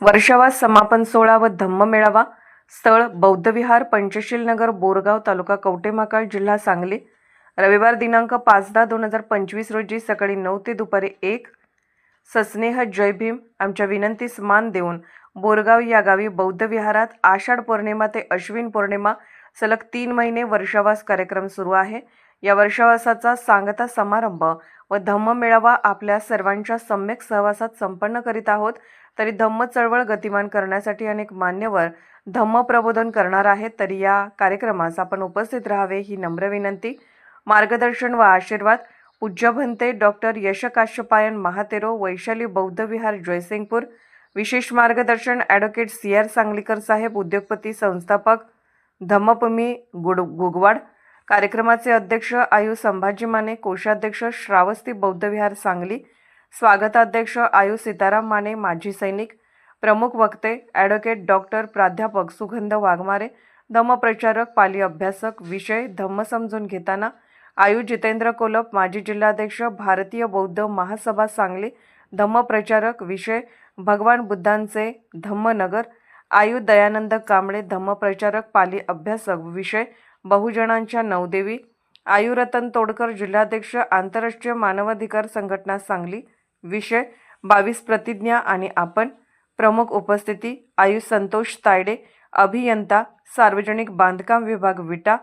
वर्षावा समापन सोहळा व धम्म मेळावा स्थळ बौद्ध विहार पंचशील नगर बोरगाव तालुका कवटेमाकाळ जिल्हा सांगली. रविवार दिनांक पाच दहा दोन हजार पंचवीस रोजी सकाळी नऊ ते दुपारी एक. सस्नेह जय भीम आमच्या विनंतीस मान देऊन बोरगाव या गावी बौद्ध विहारात आषाढ पौर्णिमा ते अश्विन पौर्णिमा सलग तीन महिने वर्षावास कार्यक्रम सुरू आहे. या वर्षावासाचा सांगता समारंभ व धम्म मेळावा आपल्या सर्वांच्या सम्यक सहवासात संपन्न करीत आहोत. तरी धम्म चळवळ गतिमान करण्यासाठी अनेक मान्यवर धम्म प्रबोधन करणार आहेत. तरी या कार्यक्रमास आपण उपस्थित राहावे ही नम्र विनंती. मार्गदर्शन व आशीर्वाद पूज्यभंते डॉक्टर यशकाश्यपायन महातेरो वैशाली बौद्ध विहार जयसिंगपूर. विशेष मार्गदर्शन ॲडव्होकेट सी आर सांगलीकर साहेब उद्योगपती संस्थापक धम्मपमी गुड गुगवाड. कार्यक्रमाचे अध्यक्ष आयु संभाजी माने कोषाध्यक्ष श्रावस्ती बौद्ध विहार सांगली स्वागताध्यक्ष आयु सीताराम माने माजी सैनिक प्रमुख वक्ते ॲडव्होकेट डॉक्टर प्राध्यापक सुगंध वाघमारे धम्मप्रचारक पाली अभ्यासक विषय धम्म समजून घेताना आयु जितेंद्र कोलप माजी जिल्हाध्यक्ष भारतीय बौद्ध महासभा सांगली धम्मप्रचारक विषय भगवान बुद्धांचे धम्मनगर आयु दयानंद कांबळे धम्मप्रचारक पाली अभ्यासक विषय बहुजनांच्या नवदेवी आयुरतन तोडकर जिल्हाध्यक्ष आंतरराष्ट्रीय मानवाधिकार संघटना सांगली विषय बावीस प्रतिज्ञा आणि आपण प्रमुख उपस्थिती आयु संतोष तायडे अभियंता सार्वजनिक बांधकाम विभाग विटा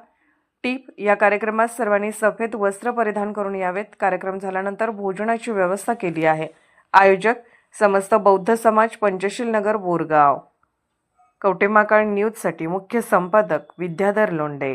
टीप या कार्यक्रमात सर्वांनी सफेद वस्त्र परिधान करून यावेत. कार्यक्रम झाल्यानंतर भोजनाची व्यवस्था केली आहे. आयोजक समस्त बौद्ध समाज पंचशील नगर बोरगाव. कवटेमाकाळ न्यूजसाठी मुख्य संपादक विद्याधर लोंडे